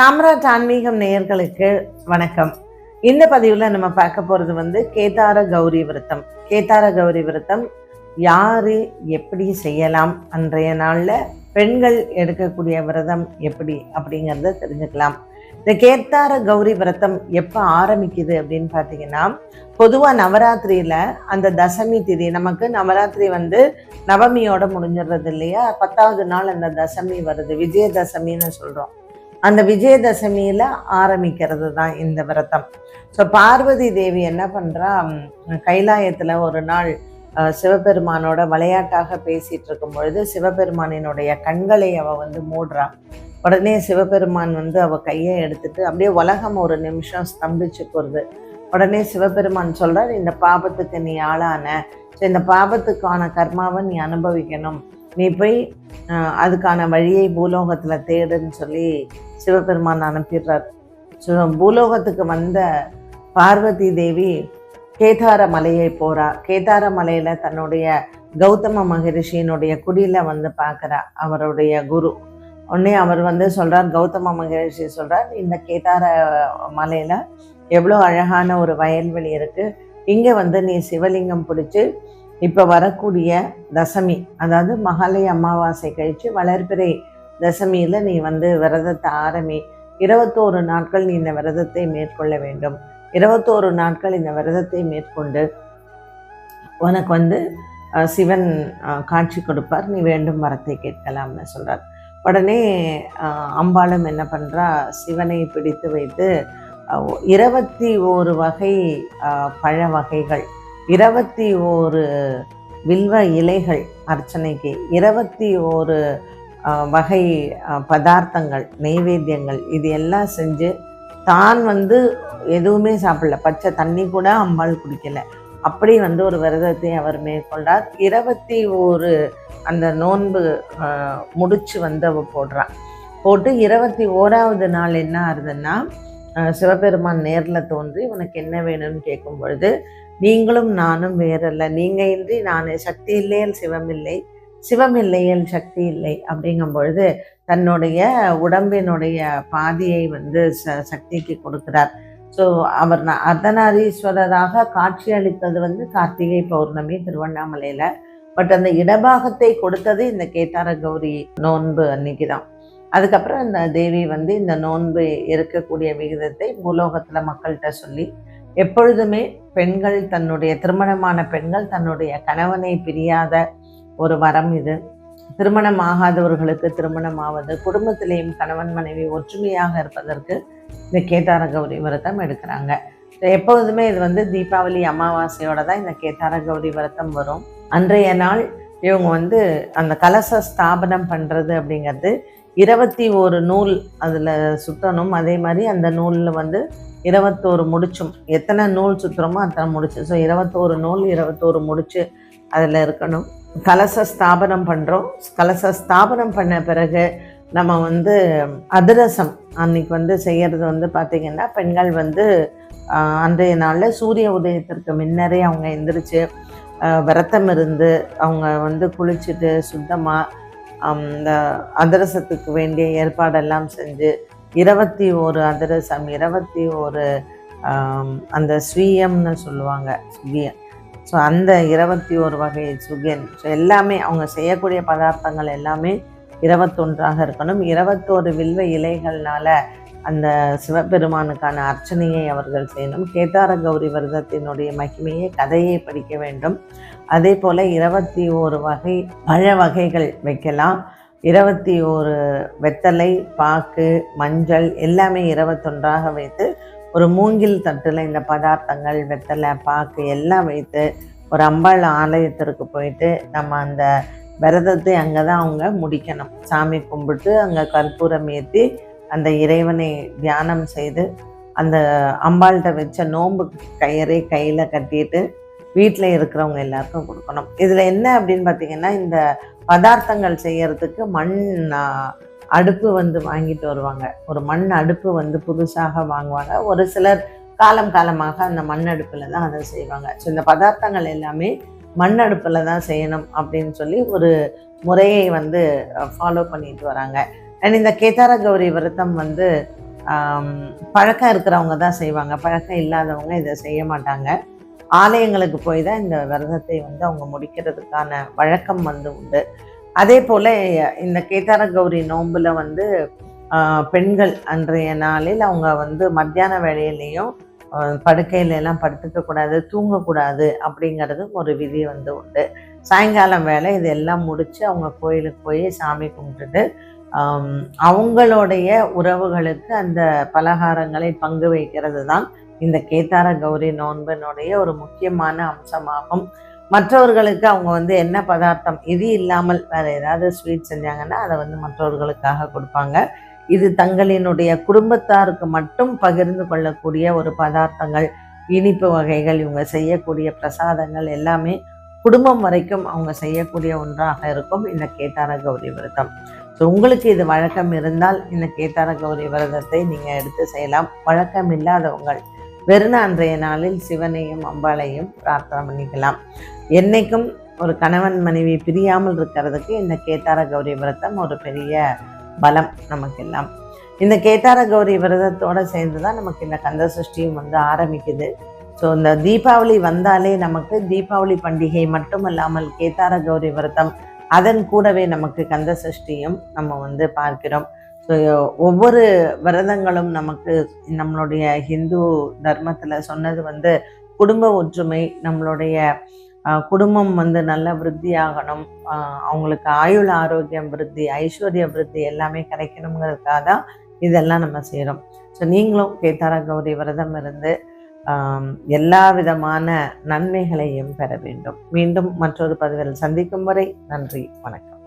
சாம்ராஜ் ஆன்மீகம் நேயர்களுக்கு வணக்கம். இந்த பதிவில் நம்ம பார்க்க போகிறது வந்து கேதார கௌரி விரதம். கேதார கௌரி விரதம் யாரு எப்படி செய்யலாம் அன்றைய நாளில் பெண்கள் எடுக்கக்கூடிய விரதம் எப்படி அப்படிங்கிறத தெரிஞ்சுக்கலாம். இந்த கேத்தார கௌரி விரதம் எப்போ ஆரம்பிக்குது அப்படின்னு பார்த்தீங்கன்னா பொதுவாக நவராத்திரியில் அந்த தசமி திதி நமக்கு நவராத்திரி வந்து நவமியோட முடிஞ்சிடுறது இல்லையா? பத்தாவது நாள் அந்த தசமி வருது விஜயதசமின்னு சொல்கிறோம் அந்த விஜயதசமியில் ஆரம்பிக்கிறது தான் இந்த விரதம். ஸோ பார்வதி தேவி என்ன பண்ணுறா கைலாயத்தில் ஒரு நாள் சிவபெருமானோட விளையாட்டாக பேசிகிட்டு இருக்கும் பொழுது சிவபெருமானினுடைய கண்களை அவள் வந்து மூடுறா. உடனே சிவபெருமான் வந்து அவள் கையை எடுத்துட்டு அப்படியே உலகம் ஒரு நிமிஷம் ஸ்தம்பிச்சு உடனே சிவபெருமான் சொல்கிறார் இந்த பாபத்துக்கு நீ ஆளான ஸோ இந்த பாபத்துக்கான கர்மாவை நீ அனுபவிக்கணும். நீ போய் அதுக்கான வழியை பூலோகத்தில் தேடுன்னு சொல்லி சிவபெருமான் அனுப்பிடுறார். சிவ பூலோகத்துக்கு வந்த பார்வதி தேவி கேதார மலையை போகிறா கேதார மலையில் தன்னுடைய கௌதம மகரிஷியினுடைய குடியில் வந்து பார்க்குறா அவருடைய குரு. உடனே அவர் வந்து சொல்கிறார் கௌதம மகரிஷி சொல்கிறார் இந்த கேதார மலையில் எவ்வளோ அழகான ஒரு வயல்வெளி இருக்குது இங்கே வந்து நீ சிவலிங்கம் பிடிச்சி இப்போ வரக்கூடிய தசமி அதாவது மகாலய அமாவாசை கழிச்சு வளர்பிறை தசமியில் நீ வந்து விரதத்தை ஆரம்பி இருபத்தோரு நாட்கள் நீ இந்த விரதத்தை மேற்கொள்ள வேண்டும். இருபத்தோரு நாட்கள் இந்த விரதத்தை மேற்கொண்டு உனக்கு வந்து சிவன் காட்சி கொடுப்பார். நீ வேண்டும் வரத்தை கேட்கலாம்னு சொல்கிறார் உடனே அஹ், அம்பாளும் என்ன பண்ணுறா சிவனை பிடித்து வைத்து இருபத்தி ஓரு வகை பழ வகைகள் இருபத்தி ஓரு வில்வ இலைகள் அர்ச்சனைக்கு இருபத்தி ஓரு வகை பதார்த்தங்கள் நெய்வேத்தியங்கள் இது எல்லாம் செஞ்சு தான் வந்து எதுவுமே சாப்பிடல. பச்சை தண்ணி கூட அம்பாள் குடிக்கல. அப்படி வந்து ஒரு விரதத்தை அவர் மேற்கொண்டார். இருபத்தி ஓரு அந்த நோன்பு முடிச்சு வந்து அவ போடுறான் போட்டு இருபத்தி ஓராவது நாள் என்ன ஆகுதுன்னா சிவபெருமான் நேரில் தோன்றி உனக்கு என்ன வேணும்னு கேட்கும் பொழுது நீங்களும் நானும் வேறல்ல. நீங்கள் இன்றி நான் சக்தி இல்லையல் சிவம் இல்லை சிவம் சக்தி இல்லை அப்படிங்கும் பொழுது தன்னுடைய உடம்பினுடைய பாதியை வந்து ச சக்திக்கு கொடுக்கிறார். ஸோ அவர் நான் அர்த்தநாரீஸ்வரராக காட்சி அளித்தது வந்து கார்த்திகை பௌர்ணமி திருவண்ணாமலையில். பட் அந்த இடபாகத்தை கொடுத்தது இந்த கேதார கௌரி நோன்பு அன்னைக்கு தான். அதுக்கப்புறம் இந்த தேவி வந்து இந்த நோன்பு இருக்கக்கூடிய விகிதத்தை பூலோகத்தில் மக்கள்கிட்ட சொல்லி எப்பொழுதுமே பெண்கள் தன்னுடைய திருமணமான பெண்கள் தன்னுடைய கணவனை பிரியாத ஒரு வரம் இது. திருமணம் ஆகாதவர்களுக்கு திருமணம் ஆவது குடும்பத்திலேயும் கணவன் மனைவி ஒற்றுமையாக இருப்பதற்கு இந்த கேதார கௌரி விரதம் எடுக்கிறாங்க. எப்பொழுதுமே இது வந்து தீபாவளி அமாவாசையோட தான் இந்த கேதார கௌரி விரதம் வரும். அன்றைய நாள் இவங்க வந்து அந்த கலச ஸ்தாபனம் பண்ணுறது அப்படிங்கிறது இருபத்தி ஒரு நூல் அதில் சுற்றணும் அதே மாதிரி அந்த நூலில் வந்து இருபத்தோரு முடிச்சும். எத்தனை நூல் சுற்றுறோமோ அத்தனை முடிச்சு. ஸோ இருபத்தோரு நூல் இருபத்தோரு முடிச்சு அதில் இருக்கணும். கலச ஸ்தாபனம் பண்ணுறோம் கலச ஸ்தாபனம் பண்ண பிறகு நம்ம வந்து அதிரசம் அன்னைக்கு வந்து செய்கிறது வந்து பார்த்திங்கன்னா பெண்கள் வந்து அன்றைய நாளில் சூரிய உதயத்திற்கு முன்னரே அவங்க எந்திரிச்சு ஆஹ், விரதம் இருந்து அவங்க வந்து குளிச்சுட்டு சுத்தமாக அந்த அதிரசத்துக்கு வேண்டிய ஏற்பாடெல்லாம் செஞ்சு இருபத்தி ஒரு அதிரசம் இருபத்தி ஒரு அந்த ஸ்வீயம்னு சொல்லுவாங்க சுகியம் ஸோ அந்த இருபத்தி ஒரு வகை சுகியன் ஸோ எல்லாமே அவங்க செய்யக்கூடிய பதார்த்தங்கள் எல்லாமே இருபத்தொன்றாக இருக்கணும். இருபத்தோரு வில்வ இலைகள்னால அந்த சிவபெருமானுக்கான அர்ச்சனையை அவர்கள் செய்யணும். கேதார கௌரி விரதத்தினுடைய மகிமையை கதையை படிக்க வேண்டும். அதே போல் இருபத்தி ஓரு வகை பழ வகைகள் வைக்கலாம். இருபத்தி ஓரு வெத்தலை பாக்கு மஞ்சள் எல்லாமே இருபத்தொன்றாக வைத்து ஒரு மூங்கில் தட்டில் இந்த பதார்த்தங்கள் வெத்தலை பாக்கு எல்லாம் வைத்து ஒரு அம்பாள் ஆலயத்திற்கு போயிட்டு நம்ம அந்த விரதத்தை அங்கே தான் அவங்க முடிக்கணும். சாமி கும்பிட்டு அங்கே கற்பூரம் ஏற்றி அந்த இறைவனை தியானம் செய்து அந்த அம்பாள்கிட்ட வச்ச நோம்பு கயிறை கையில் கட்டிட்டு வீட்டில் இருக்கிறவங்க எல்லாருக்கும் கொடுக்கணும். இதில் என்ன அப்படின்னு பார்த்தீங்கன்னா இந்த பதார்த்தங்கள் செய்யறதுக்கு மண் அடுப்பு வந்து வாங்கிட்டு வருவாங்க. ஒரு மண் அடுப்பு வந்து புதுசாக வாங்குவாங்க. ஒரு சிலர் காலம் காலமாக அந்த மண் அடுப்பில் தான் அதை செய்வாங்க. ஸோ இந்த பதார்த்தங்கள் எல்லாமே மண் அடுப்பில் தான் செய்யணும் அப்படின்னு சொல்லி ஒரு முறையை வந்து ஃபாலோ பண்ணிட்டு வராங்க. அண்ட் இந்த கேதார கௌரி விரதம் வந்து பழக்கம் இருக்கிறவங்க தான் செய்வாங்க. பழக்கம் இல்லாதவங்க இதை செய்ய மாட்டாங்க. ஆலயங்களுக்கு போய் தான் இந்த விரதத்தை வந்து அவங்க முடிக்கிறதுக்கான வழக்கம் வந்து உண்டு. அதே போல் இந்த கேதார கௌரி நோம்பில் வந்து பெண்கள் அன்றைய நாளில் அவங்க வந்து மத்தியான வேலையிலையும் படுக்கையிலெல்லாம் படுக்கையில எல்லாம் தூங்கக்கூடாது அப்படிங்கிறதும் ஒரு விதி வந்து உண்டு. சாயங்காலம் வேலை இதெல்லாம் முடித்து அவங்க கோயிலுக்கு போய் சாமி கும்பிட்டுட்டு அவங்களுடைய உறவுகளுக்கு அந்த பலகாரங்களை பங்கு வைக்கிறது தான் இந்த கேதார கௌரி நோன்பினுடைய ஒரு முக்கியமான அம்சமாகும். மற்றவர்களுக்கு அவங்க வந்து என்ன பதார்த்தம் இது இல்லாமல் வேற ஏதாவது ஸ்வீட் செஞ்சாங்கன்னா அதை வந்து மற்றவர்களுக்காக கொடுப்பாங்க. இது தங்களினுடைய குடும்பத்தாருக்கு மட்டும் பகிர்ந்து கொள்ளக்கூடிய ஒரு பதார்த்தங்கள். இனிப்பு வகைகள் இவங்க செய்யக்கூடிய பிரசாதங்கள் எல்லாமே குடும்பம் வரைக்கும் அவங்க செய்யக்கூடிய ஒன்றாக இருக்கும் இந்த கேதார கௌரி விரதம். ஸோ உங்களுக்கு இது வழக்கம் இருந்தால் இந்த கேதார கௌரி விரதத்தை நீங்கள் எடுத்து செய்யலாம். வழக்கம் இல்லாதவங்கள் வெறும் அன்றைய நாளில் சிவனையும் அம்பாளையும் பிரார்த்தனை பண்ணிக்கலாம். என்றைக்கும் ஒரு கணவன் மனைவி பிரியாமல் இருக்கிறதுக்கு இந்த கேத்தார கௌரி விரதம் ஒரு பெரிய பலம் நமக்கெல்லாம். இந்த கேத்தார கௌரி விரதத்தோடு சேர்ந்து தான் நமக்கு இந்த கந்த சஷ்டியும் வந்து ஆரம்பிக்குது. ஸோ இந்த தீபாவளி வந்தாலே நமக்கு தீபாவளி பண்டிகை மட்டும் இல்லாமல் கேத்தார கௌரி விரதம் அதன் கூடவே நமக்கு கந்த சஷ்டியும் நம்ம வந்து பார்க்கிறோம். ஒவ்வொரு விரதங்களும் நமக்கு நம்மளுடைய ஹிந்து தர்மத்தில் சொன்னது வந்து குடும்ப ஒற்றுமை நம்மளுடைய குடும்பம் வந்து நல்ல விருத்தியாகணும் அவங்களுக்கு ஆயுள் ஆரோக்கியம் விருத்தி ஐஸ்வர்ய விருத்தி எல்லாமே கிடைக்கணுங்கிறதுக்காக தான் இதெல்லாம் நம்ம செய்கிறோம் ஸோ நீங்களும் கேதார கௌரி விரதம் இருந்து எல்லா விதமான நன்மைகளையும் பெற வேண்டும். மீண்டும் மற்றொரு பதிவில் சந்திக்கும் வரை நன்றி வணக்கம்.